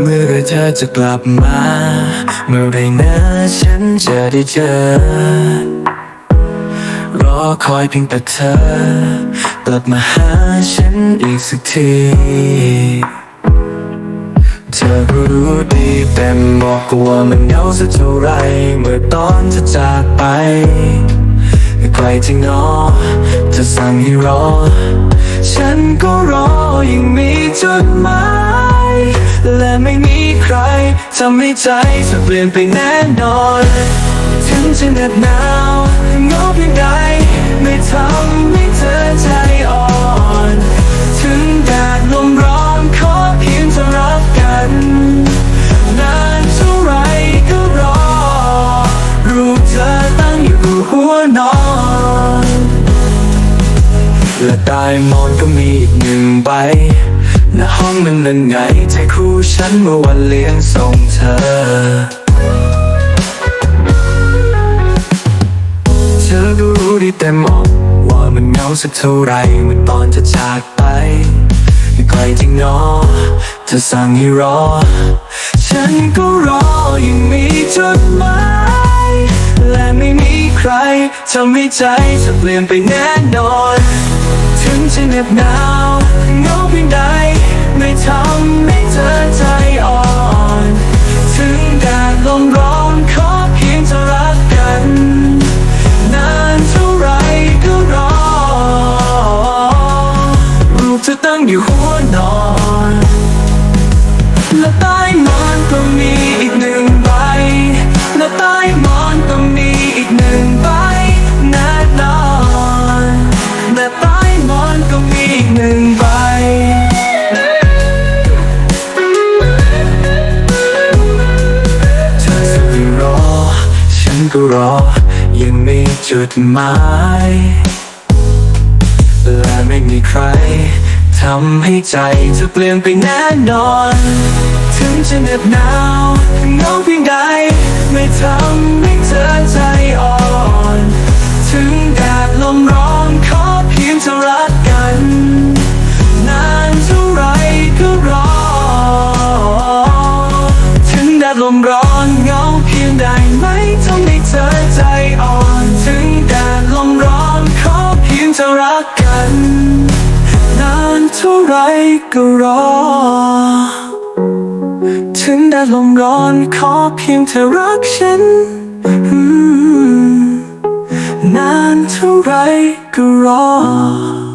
เมื่อไรเธอจะกลับมา เมื่อไรนะฉันจะได้เจอ รอคอยเพียงแต่เธอกลับมาหาฉันอีกสักทีเธอก็รู้ดีเต็มบอกกว่ามันเหงาสักเท่าไรเมื่อตอนเธอจากไปใครที่งอเธอสั่งให้รอ ฉันก็รอยังมีจดหมาย และไม่มีใครทำให้ใจเธอเปลี่ยนไปแน่นอน ถึงจะเหน็ดหนาวงอเพียงใดไม่ทำให้เธอใจ และใต้หมอนก็มีอีกหนึ่งใบณห้องนั้นนั่นไงใจคู่ฉันเมื่อวันเลี้ยงส่งเธอ เธอก็รู้ดีแต่มองว่ามันเหงาสักเท่าไรเมื่อตอนจะจากไปใครที่งอเธอสั่งให้รอ ฉันก็รอยังมีจดหมายและไม่มีใครทำให้ใจเธอเปลี่ยนไปแน่นอน จะเหน็บหนาวเงาเพียงใด ไม่ทำให้เธอใจอ่อน ถึงแดดลมร้อนขอเพียงเธอรักกัน นานเท่าไรก็รอ รูปเธอตั้งอยู่หัวนอน และใต้หมอนก็มีอีกหนึ่ง ก็รอ ยังมีจุดหมาย และไม่มีใครทำให้ใจจะเปลี่ยนไปแน่นอน ถึงจะเหน็บหนาวเหงาเพียงใด ไม่ทำให้เธอ ดดลมร้อนเงาเพียงใดไม่ทำให้เธอใจอ่อนถึงแดดลมร้อนขอเพียงเธอรักกัน นานเท่าไรก็รอ ถึงแดดลมร้อนขอเพียงเธอรักฉันนานเท่าไรก็รอ